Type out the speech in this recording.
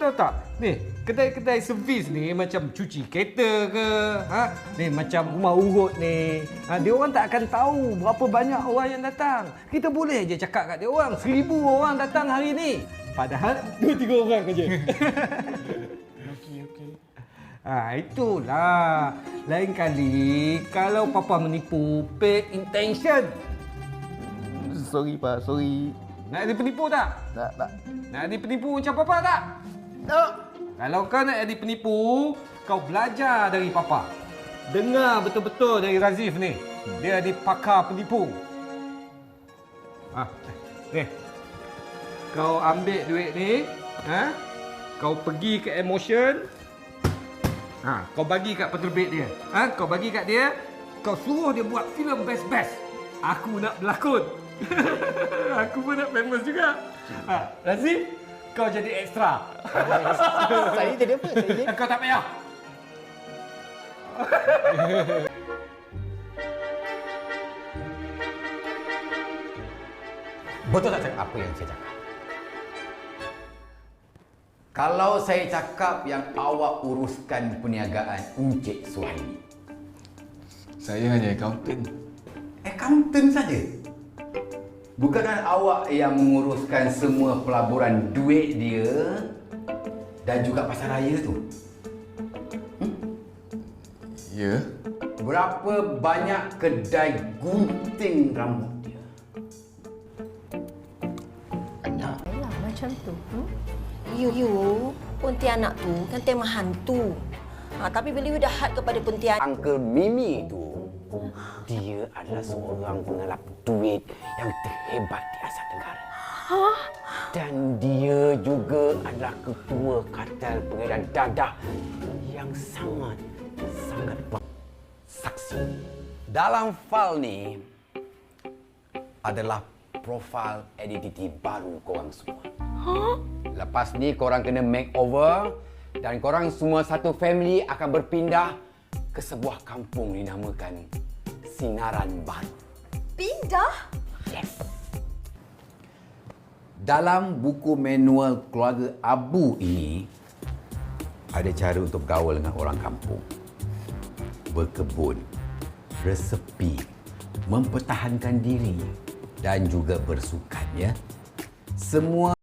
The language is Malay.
tahu tak? Ni, kedai-kedai servis ni macam cuci kereta ke, ha? Ni macam rumah urut ni. Ha, dia orang tak akan tahu berapa banyak orang yang datang. Kita boleh je cakap kat dia orang, seribu orang datang hari ni. Padahal dua tiga orang aja. Okey, okey. Ha, itulah. Lain kali kalau papa menipu, pay intention. Sorry pak, sorry. Nak jadi penipu tak? Tak, tak. Nak jadi penipu macam papa tak? Tak. Kalau kau nak jadi penipu, kau belajar dari papa. Dengar betul-betul dari Razif ni. Dia ni pakar penipu. Ah, ni. Kau ambil duit ni, ha? Kau pergi ke emotion. Ha, kau bagi kat penerbit dia. Ha, kau bagi kat dia, kau suruh dia buat filem best-best. Aku nak berlakon. Aku pun nak famous juga. Ha, Razif, kau jadi extra. Saya jadi apa? Saya jadi... Kau tak payah. Betul tak cakap apa yang saya cakap? Kalau saya cakap yang awak uruskan perniagaan Encik Suhaimi. Saya hanya accountant. Accountant saja. Bukankah awak yang menguruskan semua pelaburan duit dia dan juga pasar raya tu? Ya. Berapa banyak kedai gunting rambut dia? Banyak. Yalah macam tu. Hmm? You, you Pontianak tu kan tema hantu. Ha, tapi bila you dah had kepada Pontianak, Uncle Mimi itu dia adalah seorang pengalap duit yang terhebat di Asia Tenggara. Dan dia juga adalah ketua kartel pengedar dadah yang sangat sangat saksi. Dalam file ni adalah profil identiti baru korang semua. Lepas ni korang kena makeover dan korang semua satu family akan berpindah ke sebuah kampung dinamakan Sinaran Baru. pindah? Yes. Dalam buku manual keluarga Abu ini ada cara untuk bergaul dengan orang kampung. Berkebun, resepi, mempertahankan diri dan juga bersukan ya. Semua